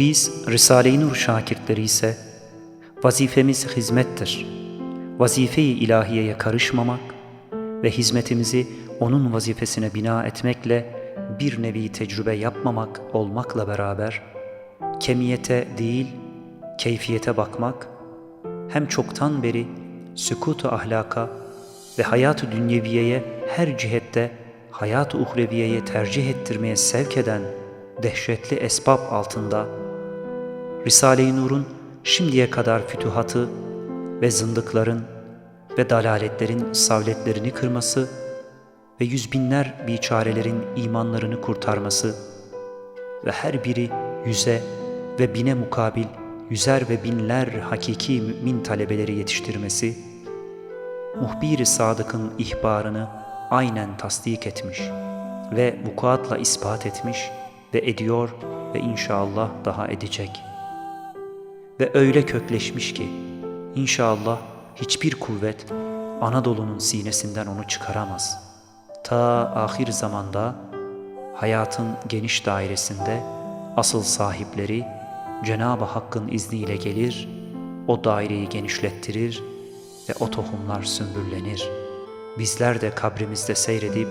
Biz Risale-i Nur şakirtleri ise vazifemiz hizmettir. Vazife-i ilahiyeye karışmamak ve hizmetimizi onun vazifesine bina etmekle bir nevi tecrübe yapmamak olmakla beraber kemiyete değil keyfiyete bakmak hem çoktan beri sükut-u ahlaka ve hayat-ı dünyeviyeye her cihette hayat-ı uhreviyeye tercih ettirmeye sevk eden dehşetli esbab altında Risale-i Nur'un şimdiye kadar fütuhatı ve zındıkların ve dalaletlerin savletlerini kırması ve yüz binler biçarelerin imanlarını kurtarması ve her biri yüze ve bine mukabil yüzer ve binler hakiki mümin talebeleri yetiştirmesi, muhbir-i sadıkın ihbarını aynen tasdik etmiş ve vukuatla ispat etmiş ve ediyor ve inşallah daha edecek. Ve öyle kökleşmiş ki inşallah hiçbir kuvvet Anadolu'nun sinesinden onu çıkaramaz. Ta ahir zamanda hayatın geniş dairesinde asıl sahipleri Cenab-ı Hakk'ın izniyle gelir, o daireyi genişlettirir ve o tohumlar sümbürlenir. Bizler de kabrimizde seyredip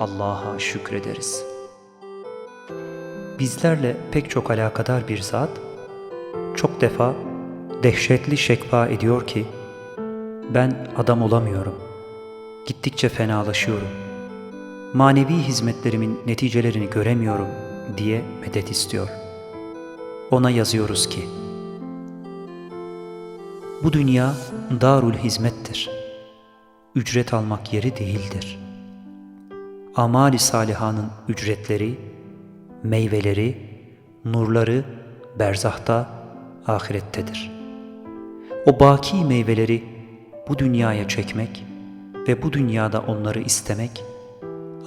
Allah'a şükrederiz. Bizlerle pek çok alakadar bir zat, çok defa dehşetli şekva ediyor ki, ben adam olamıyorum, gittikçe fenalaşıyorum, manevi hizmetlerimin neticelerini göremiyorum diye medet istiyor. Ona yazıyoruz ki, bu dünya darul hizmettir. Ücret almak yeri değildir. Amali salihanın ücretleri, meyveleri, nurları berzahta, ahirettedir. O baki meyveleri bu dünyaya çekmek ve bu dünyada onları istemek,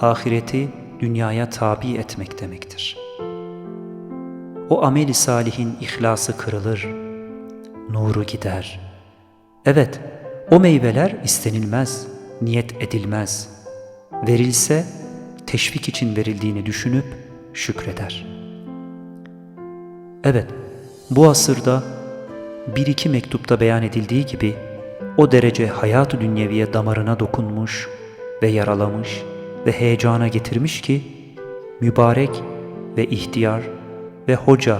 ahireti dünyaya tabi etmek demektir. O ameli salihin ihlası kırılır, nuru gider. Evet, o meyveler istenilmez, niyet edilmez. Verilse teşvik için verildiğini düşünüp şükreder. Evet, bu asırda bir iki mektupta beyan edildiği gibi o derece hayat-ı dünyeviye damarına dokunmuş ve yaralamış ve heyecana getirmiş ki mübarek ve ihtiyar ve hoca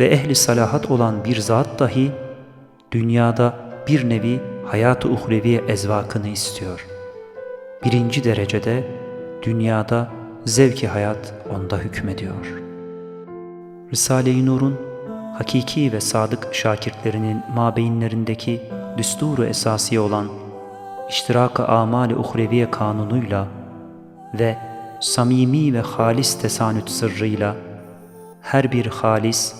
ve ehli salahat olan bir zat dahi dünyada bir nevi hayat-ı uhreviye ezvakını istiyor. Birinci derecede dünyada zevki hayat onda hükmediyor. Risale-i Nur'un hakiki ve sadık şakirtlerinin mabeyinlerindeki düsturu esasiye olan iştirak-ı amali uhreviye kanunuyla ve samimi ve halis tesanüt sırrıyla her bir halis,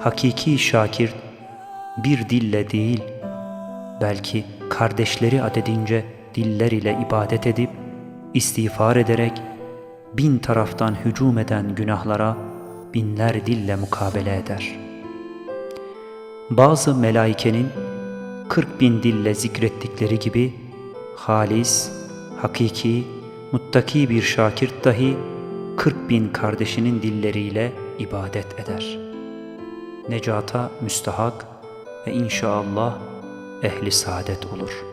hakiki şakir bir dille değil, belki kardeşleri adedince diller ile ibadet edip, istiğfar ederek, bin taraftan hücum eden günahlara binler dille mukabele eder. Bazı melaikenin kırk bin dille zikrettikleri gibi, halis, hakiki, muttaki bir şakirt dahi kırk bin kardeşinin dilleriyle ibadet eder. Necata müstahak ve inşallah ehli saadet olur.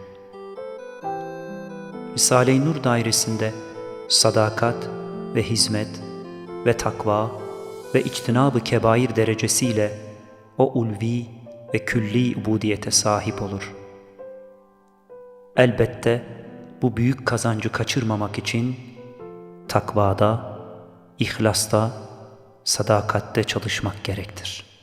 Risale-i Nur dairesinde sadakat ve hizmet ve takva ve içtinabı kebair derecesiyle o ulvi ve külli ubudiyete sahip olur. Elbette bu büyük kazancı kaçırmamak için takvada, ihlasta, sadakatte çalışmak gerektir.''